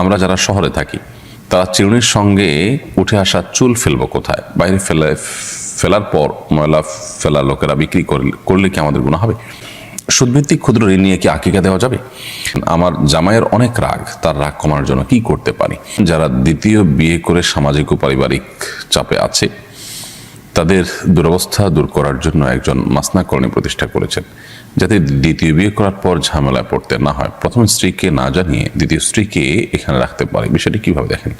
আমরা যারা শহরে থাকি, তারা চিরুনির সঙ্গে উঠে আসা চুল ফেলব কোথায়? বাইরে ফেলে, ফেলার পর ময়লা ফেলা লোকেরা বিক্রি করলে কি আমাদের গুণ হবে? সুদভিত্তিক ক্ষুদ্র ঋণ নিয়ে কি আকিকা দেওয়া যাবে? আমার জামাইয়ের অনেক রাগ, তার রাগ কমানোর জন্য কি করতে পারি? যারা দ্বিতীয় বিয়ে করে সামাজিক ও পারিবারিক চাপে আছে, তাদের দুরবস্থা দূর করার জন্য একজন মাসনা কর্মী প্রতিষ্ঠা করেছেন। যাতে দ্বিতীয় বিয়ে করার পর ঝামেলায় পড়তে না হয়। প্রথম স্ত্রীকে না জানিয়ে দ্বিতীয় স্ত্রীকে এখানে রাখতে পারে। বিষয়টি কীভাবে দেখেন?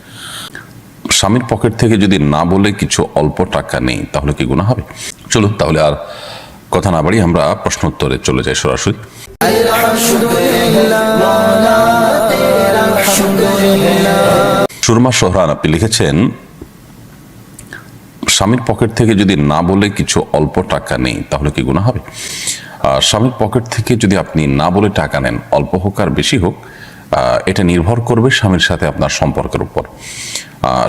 স্বামীর পকেট থেকে যদি না বলে কিছু অল্প টাকা নেই, তাহলে কি গুণা হবে? চলুন তাহলে আর কথা না বাড়ি আমরা প্রশ্ন উত্তরে চলে যাই সরাসরি। সুরমা সোহরান, আপনি লিখেছেন, স্বামীর পকেট থেকে যদি না বলে কিছু অল্প টাকা নেই, তাহলে কি গুণা হবে? স্বামীর পকেট থেকে যদি আপনি না বলে টাকা নেন, অল্প হোক আর বেশি হোক এটা নির্ভর করবে স্বামীর সাথে আপনার সম্পর্কের উপর।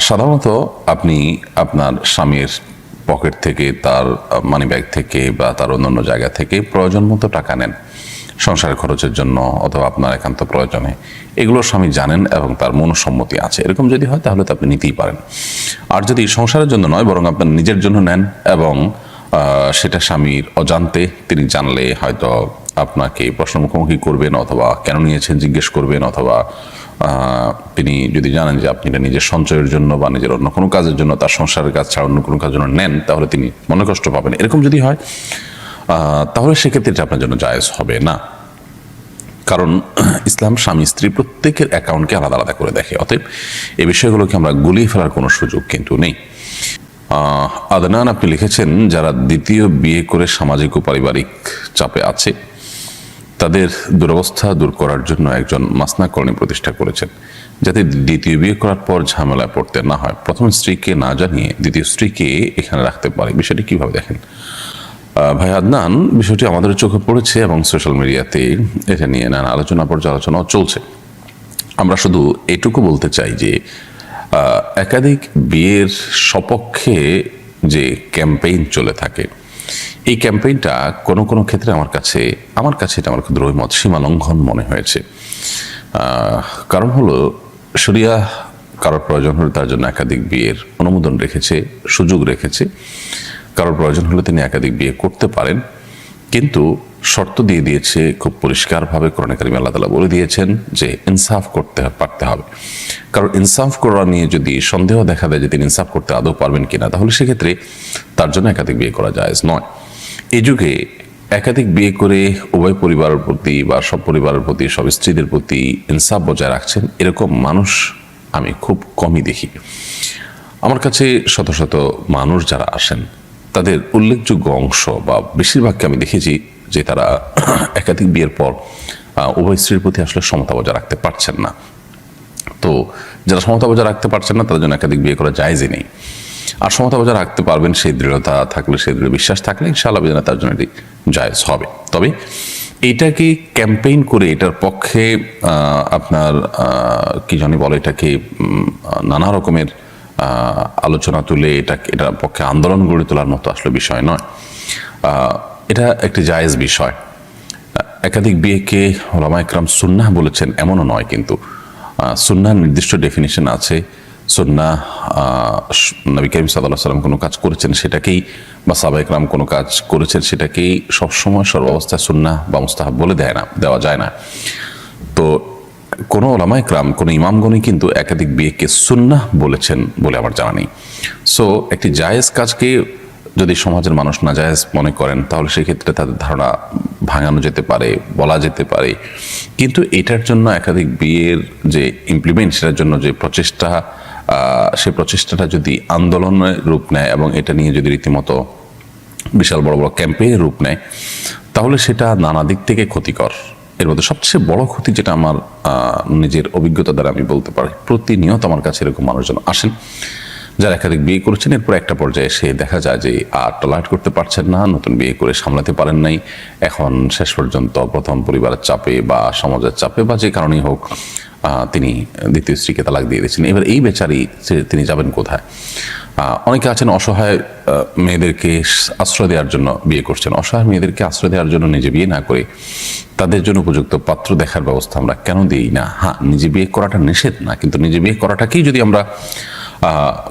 সাধারণত আপনি আপনার স্বামীর পকেট থেকে, তার মানি ব্যাগ থেকে বা তার অন্যান্য জায়গা থেকে প্রয়োজন মতো টাকা নেন। সংসারের খরচের জন্য অথবা আপনার একান্ত প্রয়োজনে। এগুলো স্বামী জানেন এবং তার মনসম্মতি আছে। এরকম যদি হয়, তাহলে তো আপনি নিতেই পারেন। আর যদি সংসারের জন্য নয়, বরং আপনার নিজের জন্য নেন এবং সেটা স্বামীর অজান্তে তিনি জানলে হয়তো আপনাকে প্রশ্ন মুখোমুখি করবেন অথবা কেন নিয়েছেন জিজ্ঞেস করবেন অথবা তিনি যদি জানেন যে আপনি এটা নিজের সঞ্চয়ের জন্য বা নিজের অন্য কোনো কাজের জন্য তার সংসারের কাজ ছাড়া অন্য কোনো কাজের জন্য নেন, তাহলে তিনি মনে কষ্ট পাবেন। এরকম যদি হয় তাহলে সেক্ষেত্রে এটা আপনার জন্য জায়েজ হবে না। কারণ ইসলাম স্বামী স্ত্রী প্রত্যেকের অ্যাকাউন্টকে আলাদা আলাদা করে দেখে। অতএব এই বিষয়গুলোকে আমরা গুলিয়ে ফেলার কোনো সুযোগ কিন্তু নেই। আদনান আপনি লিখেছেন, যারা দ্বিতীয় বিয়ে করে সামাজিক ও পারিবারিক চাপে আছে, তাদের দুরবস্থা দূর করার জন্য একজন মাসনা কর্মী প্রতিষ্ঠা করেছেন, যাতে দ্বিতীয় বিয়ে করার পর ঝামেলায় পড়তে না হয়। প্রথম স্ত্রীকে না জানিয়ে দ্বিতীয় স্ত্রীকে এখানে রাখতে পারে। বিষয়টি কীভাবে দেখেন? ভাই আদনান, বিষয়টি আমাদের চোখে পড়েছে এবং সোশ্যাল মিডিয়াতে এটা নিয়ে নানা আলোচনা পর্যালোচনাও চলছে। আমরা শুধু এটুকু বলতে চাই যে একাধিক বিয়ের সপক্ষে যে ক্যাম্পেইন চলে থাকে, এই ক্যাম্পেইনটা কোনো কোনো ক্ষেত্রে আমার কাছে আমার কাছে এটা আমার ক্ষুদ্র মত সীমা লঙ্ঘন মনে হয়েছে। কারণ হলো, শরিয়া কারোর প্রয়োজন হলে তার জন্য একাধিক বিয়ের অনুমোদন রেখেছে, সুযোগ রেখেছে। কারোর প্রয়োজন হলে তিনি একাধিক বিয়ে করতে পারেন। কিন্তু শর্ত দিয়ে দিয়েছে খুব পরিষ্কারভাবে কোরআন কারিম আল্লাহ তালা বলে দিয়েছেন যে ইনসাফ করতে পারতে হবে। কারণ ইনসাফ করা নিয়ে যদি সন্দেহ দেখা দেয় যে তিনি ইনসাফ করতে আদৌ পারবেন কিনা, তাহলে সেক্ষেত্রে তার জন্য একাধিক বিয়ে করা যায় নয়। এই যুগে একাধিক বিয়ে করে উভয় পরিবারের প্রতি বা সব পরিবারের প্রতি, সব স্ত্রীদের প্রতি ইনসাফ বজায় রাখছেন, এরকম মানুষ আমি খুব কমই দেখি। আমার কাছে শত শত মানুষ যারা আসেন তাদের উল্লেখযোগ্য অংশ বা বেশিরভাগকে আমি দেখেছি যে তারা একাধিক বিয়ের পর উভয় স্ত্রীর প্রতি আসলে সমতা বজায় রাখতে পারছেন না। তো যারা সমতা বজায় রাখতে পারছেন না, তাদের জন্য একাধিক বিয়ে করা জায়জই নেই। আর সমতা বজায় রাখতে পারবেন সেই দৃঢ়তা থাকলে, সেই দৃঢ় বিশ্বাস থাকলে ইনশাআল্লাহ বিধানে তার জন্য এটি জায়েজ হবে। তবে এটাকে ক্যাম্পেইন করে এটার পক্ষে আপনার কি জানি বলে এটাকে নানা রকমের আলোচনা তুলে এটা এটার পক্ষে আন্দোলন গড়ে তোলার মতো আসলে বিষয় নয়। এটা একটি জায়েজ বিষয়। একাধিক বিয়েকে ওলামা একরাম সুন্নাহ বলেছেন এমনও নয় কিন্তু। সুন্নাহ নির্দিষ্ট ডেফিনেশন আছে। সুন্নাহ আহ, স- নবী করিম সাল্লাহ সাল্লাম কোনো কাজ করেছেন সেটাকেই বা সাবা কোনো কাজ করেছেন সেটাকেই সবসময় সর্বাবস্থায় সুন্না বা মুস্তাহাব বলে দেয় না দেওয়া যায় না। তো কোনো ওলামা একরাম কোনো ইমামগণই কিন্তু একাধিক বিয়েকে সুন্নাহ বলেছেন বলে আমার জানা নেই। সো একটি জায়েজ কাজকে যদি সমাজের মানুষ না জায়েজ মনে করেন, তাহলে সেক্ষেত্রে তাদের ধারণা ভাঙানো যেতে পারে, বলা যেতে পারে। কিন্তু এটার জন্য একাধিক বিয়ের যে ইমপ্লিমেন্ট সেটার জন্য যে প্রচেষ্টা সেই প্রচেষ্টাটা যদি আন্দোলনের রূপ নেয় এবং এটা নিয়ে যদি রীতিমতো বিশাল বড় বড় ক্যাম্পেইনের রূপ নেয়, তাহলে সেটা নানা দিক থেকে ক্ষতিকর। এর মধ্যে সবচেয়ে বড় ক্ষতি যেটা আমার নিজের অভিজ্ঞতা দ্বারা আমি বলতে পারি, প্রতিনিয়ত আমার কাছে এরকম মানুষজন আসেন, যারা একাধিক বিয়ে করেছেন, এরপর একটা পর্যায়ে এসে দেখা যায় যে আর টলারেট করতে পারছেন না, নতুন বিয়ে করে সামলাতে পারেন নাই। এখন শেষ পর্যন্ত প্রথম পরিবারের চাপে বা সমাজের চাপে বা যে কারণেই হোক তিনি দ্বিতীয় স্ত্রীকে তালাক দিয়ে দিয়েছেন। এবার এই বেচারি তিনি যাবেন কোথায়? অনেকে আছেন অসহায় মেয়েদেরকে আশ্রয় দেওয়ার জন্য বিয়ে করছেন। অসহায় মেয়েদেরকে আশ্রয় দেওয়ার জন্য নিজে বিয়ে না করে তাদের জন্য উপযুক্ত পাত্র দেখার ব্যবস্থা আমরা কেন দিই না? হ্যাঁ নিজে বিয়ে করাটা নিষেধ না, কিন্তু নিজে বিয়ে করাটাকেই যদি আমরা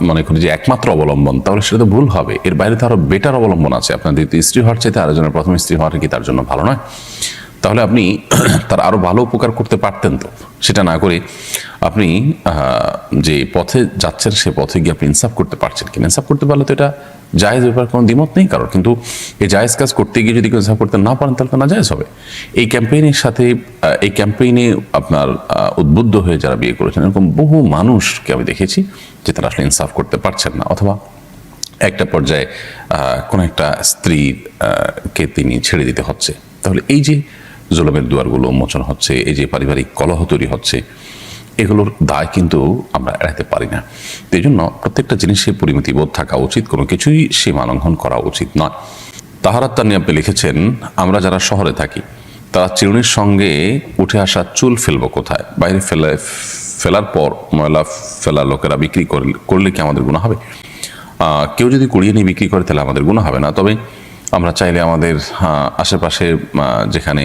মনে করি যে একমাত্র অবলম্বন, তাহলে সেটা তো ভুল হবে। এর বাইরে তো আরও বেটার অবলম্বন আছে। আপনার দ্বিতীয় স্ত্রী হওয়ার চাইতে আরেকজনের প্রথম স্ত্রী হওয়াটা কি তার জন্য ভালো নয়? তাহলে আপনি তার আরও ভালো উপকার করতে পারতেন তো। সেটা না করে আপনি যে পথে যাচ্ছেন সে পথে গিয়ে আপনি ইনসাফ করতে পারছেন কিনা। ইনসাফ করতে পারলে তো এটা জায়েজ ব্যাপার, কোনো দ্বিমত নেই কারোর। কিন্তু এই জায়েজ কাজ করতে গিয়ে যদি কেউ ইনসাফ করতে না পারেন, তাহলে তো না জায়েজ হবে। এই ক্যাম্পেইনের সাথে এই ক্যাম্পেইনে আপনার উদ্বুদ্ধ হয়ে যারা বিয়ে করেছেন, এরকম বহু মানুষকে আমি দেখেছি যে তারা আসলে ইনসাফ করতে পারছেন না। অথবা একটা পর্যায়ে কোনো একটা স্ত্রীকে তিনি ছেড়ে দিতে হচ্ছে। তাহলে এই যে জুলমের দুয়ারগুলো উন্মোচন হচ্ছে, এই যে পারিবারিক কলহ তৈরি হচ্ছে, এগুলোর দায় কিন্তু আমরা এড়াতে পারি না। এই জন্য প্রত্যেকটা জিনিসে পরিমিতি বোধ থাকা উচিত, কোনো কিছুই সীমা লঙ্ঘন করা উচিত নয়। তাহারাত নিয়ে আপনি লিখেছেন, আমরা যারা শহরে থাকি, তারা চিরুনির সঙ্গে উঠে আসা চুল ফেলব কোথায়? বাইরে ফেলে, ফেলার পর ময়লা ফেলা লোকেরা বিক্রি করলে কি আমাদের গুণা হবে? কেউ যদি কুড়িয়ে নিয়ে বিক্রি করে তাহলে আমাদের গুণা হবে না। তবে আমরা চাইলে আমাদের আশেপাশে যেখানে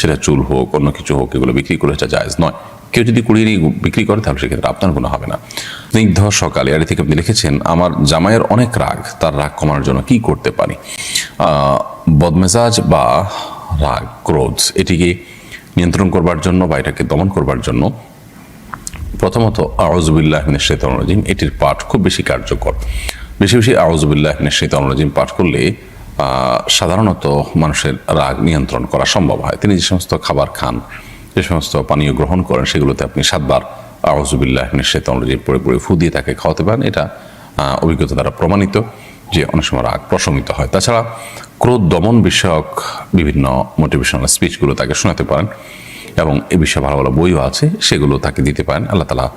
সেটা চুল হোক, অন্য কিছু হোক, এগুলো বিক্রি করে এটা জায়েজ নয়। কেউ যদি কুড়িয়ে বিক্রি করে, তাহলে সেক্ষেত্রে আপনার কোনো হবে না। স্নিগ্ধ সকালে আড়ি থেকে আপনি লিখেছেন, আমার জামাইয়ের অনেক রাগ, তার রাগ কমানোর জন্য কি করতে পারি? বদমেজাজ বা রাগ, ক্রোধ, এটিকে নিয়ন্ত্রণ করবার জন্য বা এটাকে দমন করবার জন্য প্রথমত আউজবিল্লাহ শেতন রাজিম, এটির পাঠ খুব বেশি কার্যকর। বেশি বেশি আউজবিল্লাহ শেতন রাজিম পাঠ করলে সাধারণত মানুষের রাগ নিয়ন্ত্রণ করা সম্ভব হয়। তিনি যে সমস্ত খাবার খান, যে সমস্ত পানীয় গ্রহণ করেন, সেগুলোতে আপনি সাতবার শেতন রাজিম পড়ে পরে ফু দিয়ে তাকে খাওয়াতে পারেন। এটা অভিজ্ঞতা দ্বারা প্রমাণিত যে অনেক সময় রাগ প্রশমিত হয়। তাছাড়া ক্রোধ দমন বিষয়ক বিভিন্ন মোটিভেশনাল স্পিচগুলো তাকে শোনাতে পারেন এবং এ বিষয়ে ভালো ভালো বইও আছে, সেগুলো তাকে দিতে পারেন। আল্লাহ তালা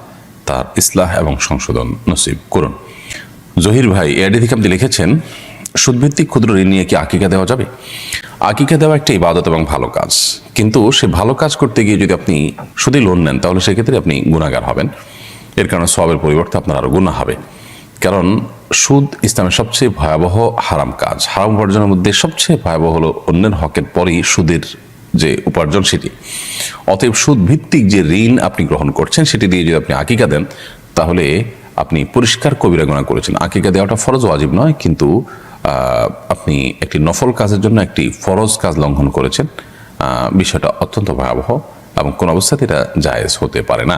তার ইসলাহ এবং সংশোধন নসিব করুন। জহির ভাই এআডি থেকে আপনি লিখেছেন সুদভিত্তিক ক্ষুদ্র ঋণ নিয়ে কি আকিকা দেওয়া যাবে? আকিকা দেওয়া একটা ইবাদত এবং ভালো কাজ। কিন্তু সে ভালো কাজ করতে গিয়ে যদি আপনি শুধু লোন নেন, তাহলে সেক্ষেত্রে আপনি গুণাগার হবেন। এর কারণে সবের পরিবর্তে আপনার আরও গুণা হবে। কারণ সুদ ইসলামের সবচেয়ে ভয়াবহ হারাম কাজ। হারাম উপার্জনের মধ্যে সবচেয়ে ভয়াবহ হলো অন্যের হকের পরেই সুদের যে উপার্জন সেটি। অতএব সুদ ভিত্তিক যে ঋণ আপনি গ্রহণ করছেন, সেটি দিয়ে যদি আপনি আকিকা দেন, তাহলে আপনি পরিষ্কার কবিরা গুণা করেছেন। আকিকা দেওয়াটা ফরজ ওয়াজিব নয়, কিন্তু আপনি একটি নফল কাজের জন্য একটি ফরজ কাজ লঙ্ঘন করেছেন বিষয়টা অত্যন্ত ভয়াবহ এবং কোন অবস্থাতে এটা জায়েজ হতে পারে না।